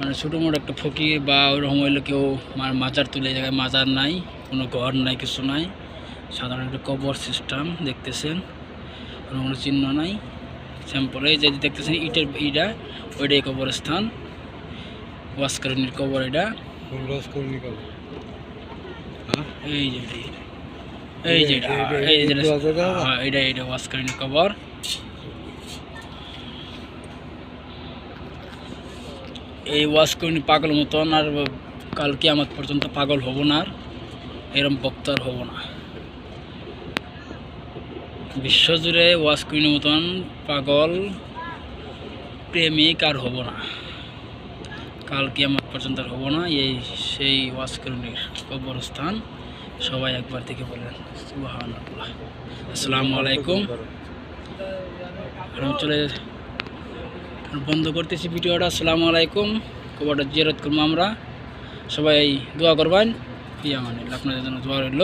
মানে ছোটো মোটো একটা ফকির বা ওরকম হইলে কেউ মাজার তুলে জায়গায় মাজার নাই কোনো ঘর নাই কিছু নাই। সাধারণ একটা কবর সিস্টেম দেখতেছেন কোনো কোনো চিহ্ন নাই। স্যাম্পলে যে দেখতেছেন ইটের ইটা ওইটাই কবরস্থান। ওয়াসকারণীর কবর এটা। কোন রস এই যে এটা, এই যে এটা, এটা- এই যে এটা এটা, হ্যাঁ, এটা এটা ওয়াসকারণীর কবর। এই ওয়াসকারণী পাগল মতন আর কালকে আমার পর্যন্ত পাগল হব না আর। এরম বক্তার হব না। বিশ্বজুড়ে ওয়াসকুইনের মতন পাগল প্রেমিক আর হব না। কালকে আমার পর্যন্ত আর হব না। এই সেই ওয়াসকুইনের কবরস্থান সবাই একবার থেকে বলেন সুবাহান আসসালামু আলাইকুম। আমি চলে বন্ধ করতেছি ভিডিওটা। আসসালামু আলাইকুম। একটা জিয়ারত করব আমরা। সবাই দোয়া করবেন। ইয়া মানে আপনাদের জন্য দোয়া রইল।